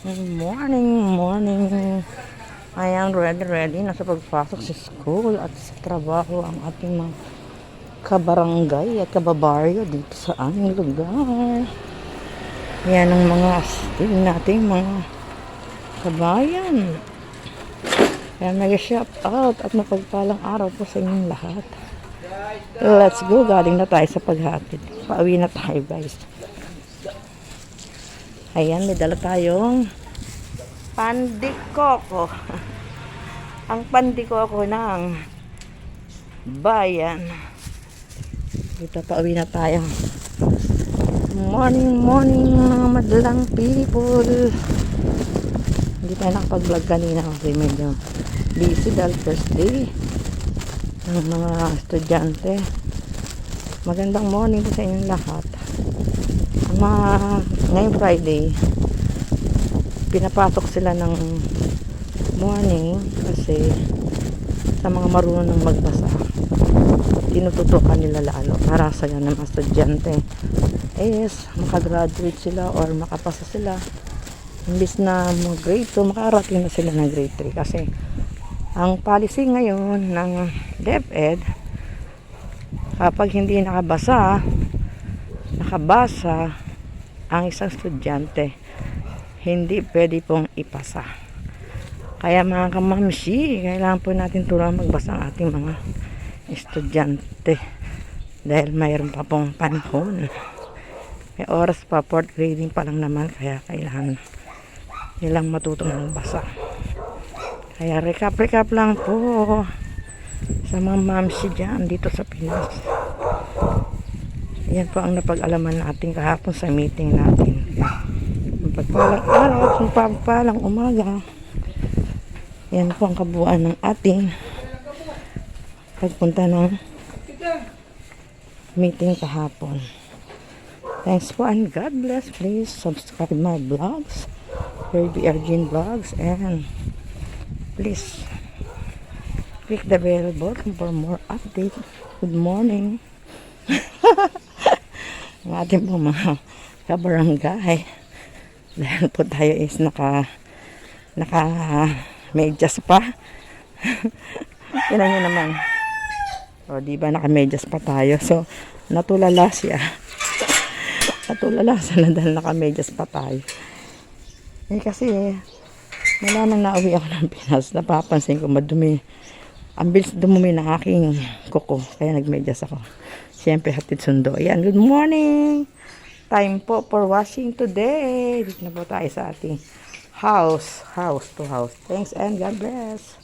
Good morning, morning. Ayan, ready, ready. Nasa pagpasok sa school at sa trabaho ang ating mga kabarangay at kababaryo dito sa aming lugar. Yan ang mga astig nating mga kabayan. Kaya mega shout out at mapagpalang araw po sa inyong lahat. Let's go. Galing na tayo sa paghatid. Pauwi na tayo guys. Ayan, may dala tayong pandikoko. Ang pandikoko ng bayan. Dito pauwi na tayo. Morning, morning mga madalang people. Hindi tayo nakapag-vlog kanina kasi medyo busy dahil first day ng mga estudyante. Magandang morning po sa inyong lahat. Mga ngayong Friday, pinapasok sila ng morning kasi sa mga marunong magbasa tinututukan nila lalo para sa ng mga estudyante. Is makagraduate sila or makapasa sila. Imbis na mag grade 2 makarating na sila ng grade 3 kasi ang policy ngayon ng DepEd kapag hindi nakabasa nakabasa ang isang estudyante hindi pwede pong ipasa. Kaya mga kamamsi kailangan po natin tulungan magbasa ang ating mga estudyante. Dahil mayroon pa pong panahon. May oras pa fourth grading pa lang naman kaya kailangan nilang matutong magbasa kaya recap recap lang po sa mga mamsi dyan dito sa Pinas yan po ang napag-alaman natin kahapon sa meeting natin pagpalang araw pagpalang umaga yan po ang kabuuan ng ating pagpunta ng meeting kahapon. Thanks po and God bless. Please subscribe my vlogs, Baby Arjun Vlogs, and please click the bell button for more update. Good morning. ang ating po mga kabarangay. Dahil po tayo is naka naka medyas pa. Tingnan nyo naman. O, di ba naka-medyas pa tayo. So, natulala siya. natulala siya dahil naka-medyas pa tayo. Eh, kasi, wala nang nauwi ako ng Pinas. Napapansin ko madumi. Ang bilis dumumi ng aking kuko. Kaya nagmedyas ako. Siyempre, hatid sundo. Ayan, good morning! Time po for washing today. Dito na po tayo sa ating house. House to house. Thanks and God bless.